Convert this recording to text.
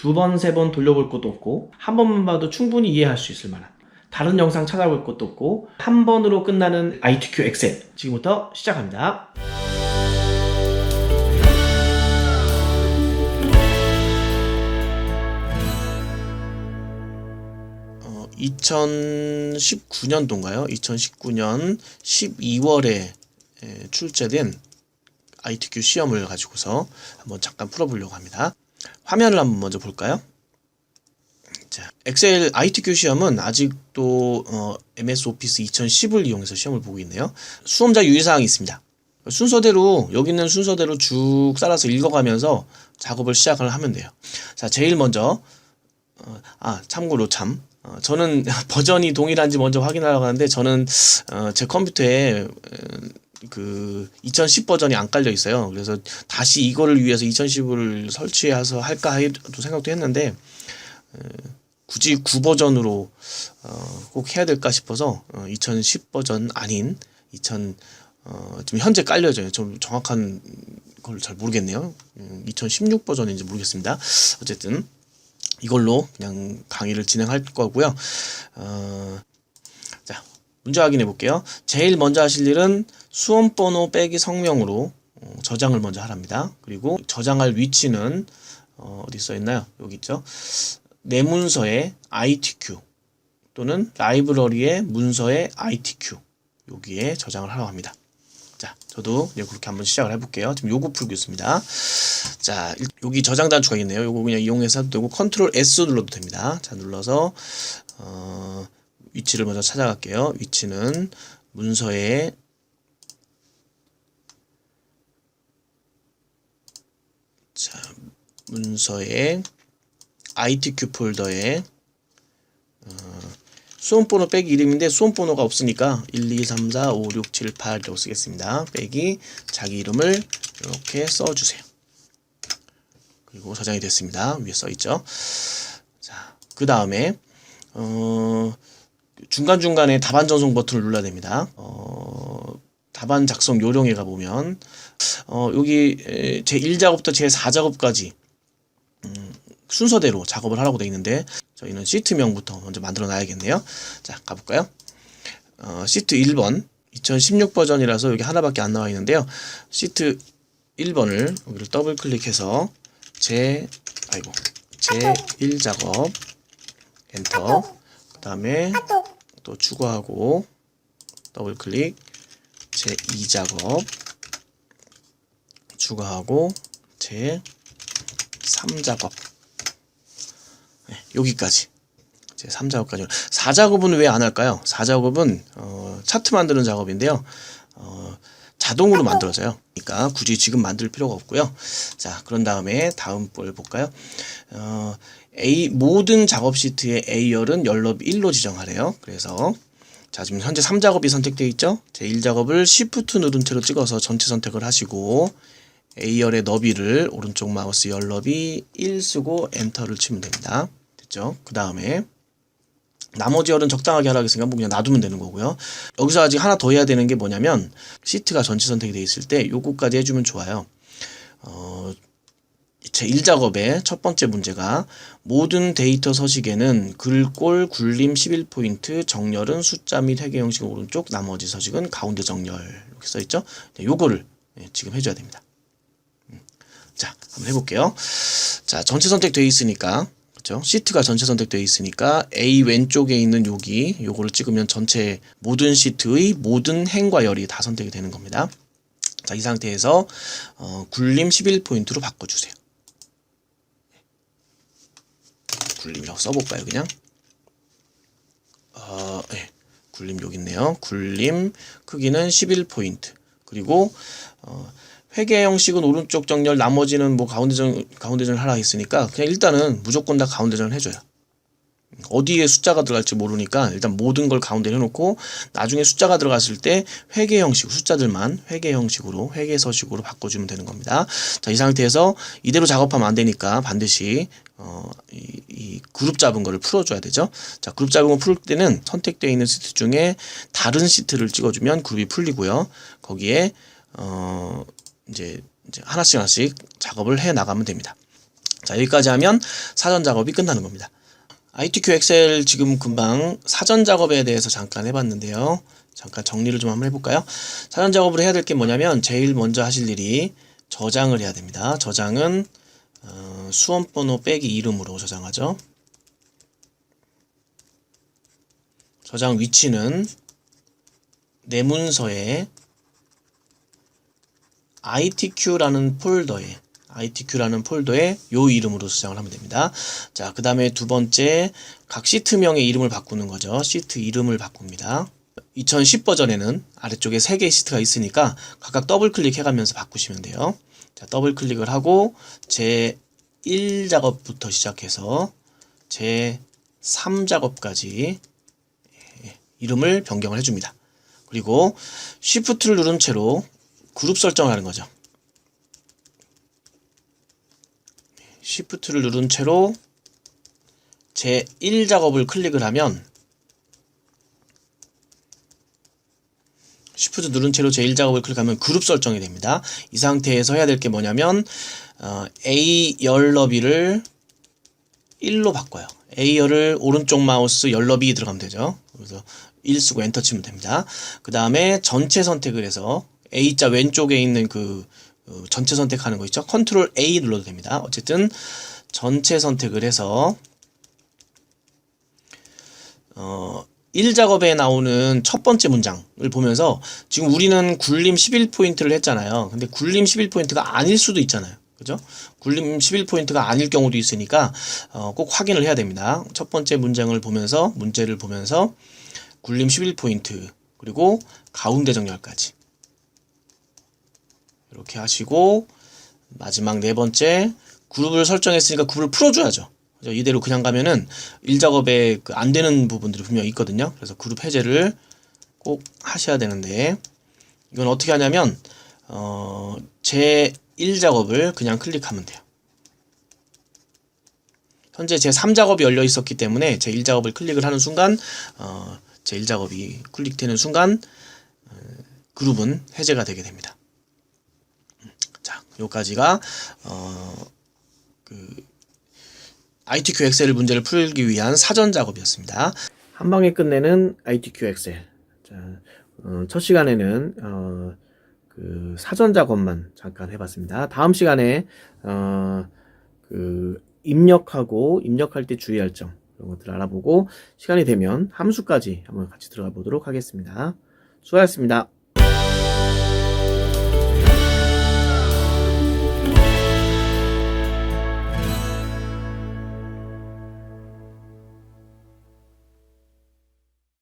두 번, 세 번 돌려볼 것도 없고 한 번만 봐도 충분히 이해할 수 있을 만한 다른 영상 찾아볼 것도 없고 한 번으로 끝나는 ITQ 엑셀 지금부터 시작합니다. 어, 2019년도인가요? 2019년 12월에 출제된 ITQ 시험을 가지고서 한번 잠깐 풀어보려고 합니다. 화면을 한번 먼저 볼까요? 자, 엑셀 ITQ 시험은 아직도 어, MS 오피스 2010을 이용해서 시험을 보고 있네요. 수험자 유의사항이 있습니다. 순서대로 여기 있는 순서대로 쭉 따라서 읽어가면서 작업을 시작을 하면 돼요. 자, 제일 먼저 어, 아 참고로 참 어, 저는 버전이 동일한지 먼저 확인하려고 하는데 저는 어, 제 컴퓨터에 그 2010 버전이 안 깔려 있어요. 그래서 다시 이거를 위해서 2010을 설치해서 할까 해도 생각도 했는데 어, 굳이 9 버전으로 어, 꼭 해야 될까 싶어서 어, 2010 버전 아닌 2000 어, 지금 현재 깔려져요. 좀 정확한 걸 잘 모르겠네요. 음, 2016 버전인지 모르겠습니다. 어쨌든 이걸로 그냥 강의를 진행할 거고요. 어, 자, 문제 확인해 볼게요. 제일 먼저 하실 일은 수험 번호 빼기 성명으로 어, 저장을 먼저 하랍니다. 그리고 저장할 위치는 어, 어디 써 있나요? 여기 있죠. 내 문서에 ITQ 또는 라이브러리의 문서에 ITQ 여기에 저장을 하라고 합니다. 자, 저도 이제 그렇게 한번 시작을 해볼게요. 지금 요거 풀고 있습니다. 자, 일- 여기 저장 단추가 있네요. 요거 그냥 이용해서 해도 되고 컨트롤 S 눌러도 됩니다. 자, 눌러서 어, 위치를 먼저 찾아갈게요. 위치는 문서에 자, 문서에 ITQ 폴더에 어, 수험 번호 빼기 이름인데 수험 번호가 없으니까 1, 2, 3, 4, 5, 6, 7, 8 이라고 쓰겠습니다. 빼기 자기 이름을 이렇게 써주세요. 그리고 저장이 됐습니다. 위에 써 있죠. 자, 그 다음에 어, 중간 중간에 답안 전송 버튼을 눌러야 됩니다. 어, 답안 작성 요령에 가 보면 어, 여기 제 1작업부터 제 4작업까지 음, 순서대로 작업을 하라고 되어 있는데 저희는 시트명부터 먼저 만들어 놔야겠네요. 자, 가볼까요? 어, 시트 1번 2016 버전이라서 여기 하나밖에 안 나와 있는데요. 시트 1번을 여기를 더블 클릭해서 제 아이고 제 1작업 엔터 그 다음에 또 추가하고 더블 클릭 제 2작업 추가하고 제 3작업. 네, 여기까지. 제 3작업까지. 4작업은 왜 안 할까요? 4작업은 어, 차트 만드는 작업인데요. 어, 자동으로 만들어져요. 그러니까 굳이 지금 만들 필요가 없고요. 자 그런 다음에 다음 걸 볼까요? 어, A 모든 작업 시트의 A열은 열너비 1로 지정하래요. 그래서 자 지금 현재 3작업이 선택되어 있죠 제 1작업을 Shift 누른 채로 찍어서 전체 선택을 하시고 A열의 너비를 오른쪽 마우스 열 너비 1 쓰고 엔터를 치면 됩니다. 됐죠? 그 다음에 나머지 열은 적당하게 하라고 했으니까 뭐 그냥 놔두면 되는 거고요. 여기서 아직 하나 더 해야 되는 게 뭐냐면 시트가 전체 선택이 되어 있을 때 요거까지 해주면 좋아요. 어, 제 1작업의 첫 번째 문제가 모든 데이터 서식에는 글꼴 굴림 11포인트 정렬은 숫자 및 회계 형식 오른쪽 나머지 서식은 가운데 정렬 이렇게 써있죠. 네, 요거를 네, 지금 해줘야 됩니다. 자, 한번 해볼게요. 자, 전체 선택되어 있으니까, 그죠? 시트가 전체 선택되어 있으니까 A 왼쪽에 있는 여기, 요거를 찍으면 전체 모든 시트의 모든 행과 열이 다 선택이 되는 겁니다. 자, 이 상태에서 어, 굴림 11포인트로 바꿔주세요. 굴림이라고 써볼까요, 그냥? 어, 네. 굴림 여기 있네요. 굴림 크기는 11포인트. 그리고 어, 회계 형식은 오른쪽 정렬, 나머지는 뭐 가운데 정 가운데 정렬 하라 했으니까 그냥 일단은 무조건 다 가운데 정렬 해줘요. 어디에 숫자가 들어갈지 모르니까 일단 모든 걸 가운데 해놓고 나중에 숫자가 들어갔을 때 회계 형식 숫자들만 회계 형식으로 회계 서식으로 바꿔주면 되는 겁니다. 자 이 상태에서 이대로 작업하면 안 되니까 반드시 어, 이, 이 그룹 잡은 거를 풀어줘야 되죠. 자 그룹 잡은 거 풀 때는 선택되어 있는 시트 중에 다른 시트를 찍어주면 그룹이 풀리고요. 거기에 어, 이제, 이제 하나씩 하나씩 작업을 해 나가면 됩니다. 자, 여기까지 하면 사전 작업이 끝나는 겁니다. ITQ 엑셀 지금 금방 사전 작업에 대해서 잠깐 해봤는데요. 잠깐 정리를 좀 한번 해볼까요? 사전 작업을 해야 될 게 뭐냐면 제일 먼저 하실 일이 저장을 해야 됩니다. 저장은 어, 수험번호 빼기 이름으로 저장하죠. 저장 위치는 내 문서에 ITQ라는 폴더에 ITQ라는 폴더에 요 이름으로 저장을 하면 됩니다. 자, 그 다음에 두 번째 각 시트명의 이름을 바꾸는 거죠. 시트 이름을 바꿉니다. 2010 버전에는 아래쪽에 3개의 시트가 있으니까 각각 더블 클릭해 가면서 바꾸시면 돼요. 자, 더블 클릭을 하고 제 1 작업부터 시작해서 제 3 작업까지 예, 이름을 변경을 해줍니다. 그리고 쉬프트를 누른 채로 그룹 설정을 하는 거죠. 쉬프트를 누른 채로 제1 작업을 클릭을 하면 쉬프트 누른 채로 제1 작업을 클릭하면 그룹 설정이 됩니다. 이 상태에서 해야 될 게 뭐냐면 어, A 열 너비를 1로 바꿔요. A 열을 오른쪽 마우스 열 너비 들어가면 되죠. 그래서 1 쓰고 엔터 치면 됩니다. 그 다음에 전체 선택을 해서 A자 왼쪽에 있는 그 어, 전체 선택하는 거 있죠. 컨트롤 A 눌러도 됩니다. 어쨌든 전체 선택을 해서 어, 1작업에 나오는 첫 번째 문장을 보면서 지금 우리는 굴림 11포인트를 했잖아요. 근데 굴림 11포인트가 아닐 수도 있잖아요. 그죠? 굴림 11포인트가 아닐 경우도 있으니까 어, 꼭 확인을 해야 됩니다. 첫 번째 문장을 보면서 문제를 보면서 굴림 11포인트 그리고 가운데 정렬까지 이렇게 하시고 마지막 네 번째 그룹을 설정했으니까 그룹을 풀어줘야죠. 이대로 그냥 가면은 일 작업에 그 안 되는 부분들이 분명 있거든요. 그래서 그룹 해제를 꼭 하셔야 되는데 이건 어떻게 하냐면 어, 제 1작업을 그냥 클릭하면 돼요. 현재 제 3작업이 열려 있었기 때문에 제 1작업을 클릭을 하는 순간 어, 제 1작업이 클릭되는 순간 어, 그룹은 해제가 되게 됩니다. 자, 요까지가 어, 그 ITQ 엑셀 문제를 풀기 위한 사전 작업이었습니다. 한 방에 끝내는 ITQ 엑셀. 자, 어, 첫 시간에는 어, 그 사전 작업만 잠깐 해봤습니다. 다음 시간에 어, 그 입력하고 입력할 때 주의할 점 이런 것들 알아보고 시간이 되면 함수까지 한번 같이 들어가 보도록 하겠습니다. 수고하셨습니다.